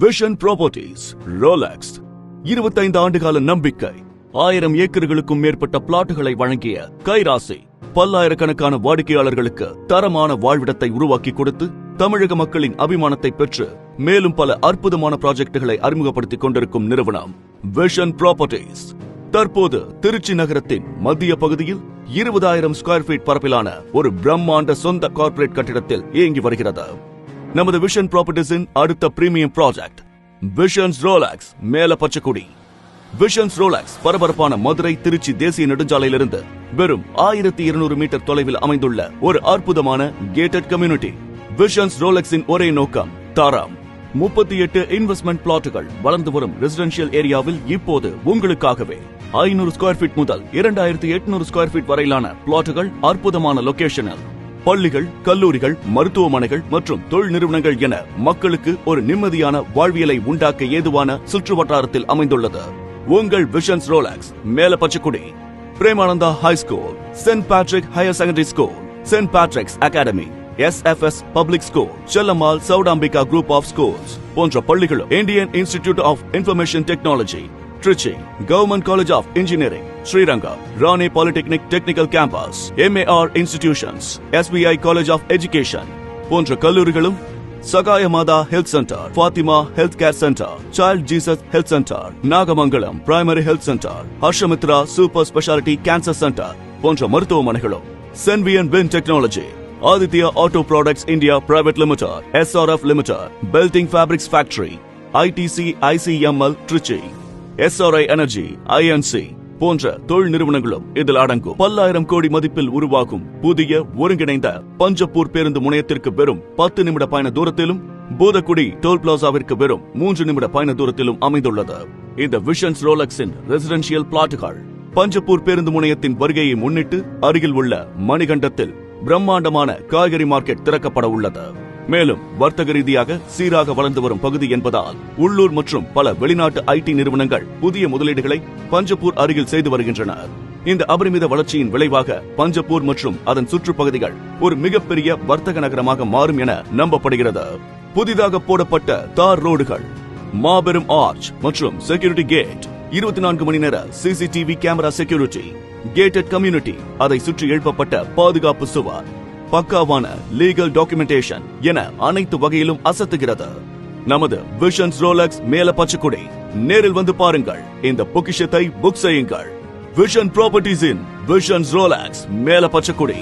Vision properties Rolex இருபத்தைந்து ஆண்டுகால நம்பிக்கை. ஆயிரம் ஏக்கர்களுக்கும் மேற்பட்ட பிளாட்டுகளை வழங்கிய கைராசி. பல்லாயிரக்கணக்கான வாடிக்கையாளர்களுக்கு தரமான வாழ்விடத்தை உருவாக்கி கொடுத்து தமிழக மக்களின் அபிமானத்தை பெற்று மேலும் பல அற்புதமான ப்ராஜெக்டுகளை அறிமுகப்படுத்திக் கொண்டிருக்கும் நிறுவனம் விஷன் ப்ராப்பர்ட்டிஸ் தற்போது திருச்சி நகரத்தின் மத்திய பகுதியில் இருபதாயிரம் ஸ்கொயர் ஃபீட் பரப்பிலான ஒரு பிரம்மாண்ட சொந்த கார்ப்பரேட் கட்டிடத்தில் இயங்கி வருகிறது. நமது விஷன் ப்ராப்பர்ட்டிஸின் அடுத்த premium project visions Rolex Mela பச்சைக்குடி. Visions Rolex பரபரப்பான மதுரை திருச்சி தேசிய நெடுஞ்சாலையிலிருந்து வெறும் ஆயிரத்தி இருநூறு மீட்டர் தொலைவில் அமைந்துள்ள ஒரு அற்புதமான கேட்டட் கம்யூனிட்டி விஷன்ஸ் ரோலக்ஸின் ஒரே நோக்கம் தாராம். முப்பத்தி எட்டு இன்வெஸ்ட்மெண்ட் பிளாட்டுகள் வளர்ந்து வரும் ரெசிடென்ஷியல் ஏரியாவில் இப்போது உங்களுக்காகவே. ஐநூறு ஸ்கொயர் ஃபீட் முதல் இரண்டாயிரத்தி எட்நூறு ஸ்கொயர் ஃபீட் வரையிலான பிளாட்டுகள் அற்புதமான லொகேஷனில் பள்ளிகள் கல்லூரிகள் மருத்துவமனைகள் மற்றும் தொழில் நிறுவனங்கள் என மக்களுக்கு ஒரு நிம்மதியான வாழ்வியலை உண்டாக்க ஏதுவான சுற்று வட்டாரத்தில் அமைந்துள்ளது. உங்கள் Visions Rolex Mela Pachaikudi Premananda high school Saint Patrick higher secondary school Saint Patrick's academy SFS public school Chellammal Chowdambika group of schools போன்ற பள்ளிகளும் Indian institute of information technology Trichy government college of engineering Srirangam Rani polytechnic technical campus MAR institutions SBI college of education போன்ற கல்லூரிகளும் Sagaya Matha health centre Fatima health care centre child Jesus health centre Nagamangalam primary health centre Harshamitra super speciality cancer centre போன்ற மருத்துவமனைகளும் Senvion wind technology Aditya auto products India private limited SRF limited belting fabrics factory ITC ICML Trichy SRI energy INC போன்ற தொழில் நிறுவனங்களும் இதில் அடங்கும். பல்லாயிரம் கோடி மதிப்பில் உருவாகும் புதிய ஒருங்கிணைந்த பஞ்சப்பூர் பேருந்து முனையத்திற்கு வெறும் பத்து நிமிட பயண தூரத்திலும் பூதக்குடி டோல் பிளாசாவிற்கு வெறும் மூன்று நிமிட பயண தூரத்திலும் அமைந்துள்ளது. இந்த விஷன்ஸ் ரோலக்ஸின் ரெசிடென்ஷியல் பிளாட்டுகள் பஞ்சப்பூர் பேருந்து முனையத்தின் வருகையை முன்னிட்டு அருகில் உள்ள மணிகண்டத்தில் பிரம்மாண்டமான காய்கறி மார்க்கெட் திறக்கப்பட உள்ளது. மேலும் வர்த்தக ரீதியாக சீராக வளர்ந்து வரும் பகுதி என்பதால் உள்ளூர் மற்றும் பல வெளிநாட்டு ஐடி நிறுவனங்கள் புதிய முதலீடுகளை பஞ்சப்பூர் அருகில் செய்து வருகின்றனர். இந்த அபரிமித வளர்ச்சியின் விளைவாக பஞ்சப்பூர் மற்றும் அதன் சுற்றுப்பகுதிகள் ஒரு மிகப்பெரிய வர்த்தக நகரமாக மாறும் என நம்பப்படுகிறது. புதிதாக போடப்பட்ட தார் ரோடுகள் மாபெரும் ஆர்ச் மற்றும் செக்யூரிட்டி கேட் இருபத்தி நான்கு மணி நேர CCTV camera security gated community அதை சுற்றி எழுப்பப்பட்ட பாதுகாப்பு சுவர் பக்காவான லீகல் டாக்குமெண்டேஷன் என அனைத்து வகையிலும் அசத்துகிறது. நமது விஷன்ஸ் ரோலக்ஸ் மேல பச்சைக்குடி நேரில் வந்து பாருங்கள். இந்த பொக்கிஷத்தை புக் செய்யுங்கள். Vision properties in Visions Rolex Mela Pachaikudi.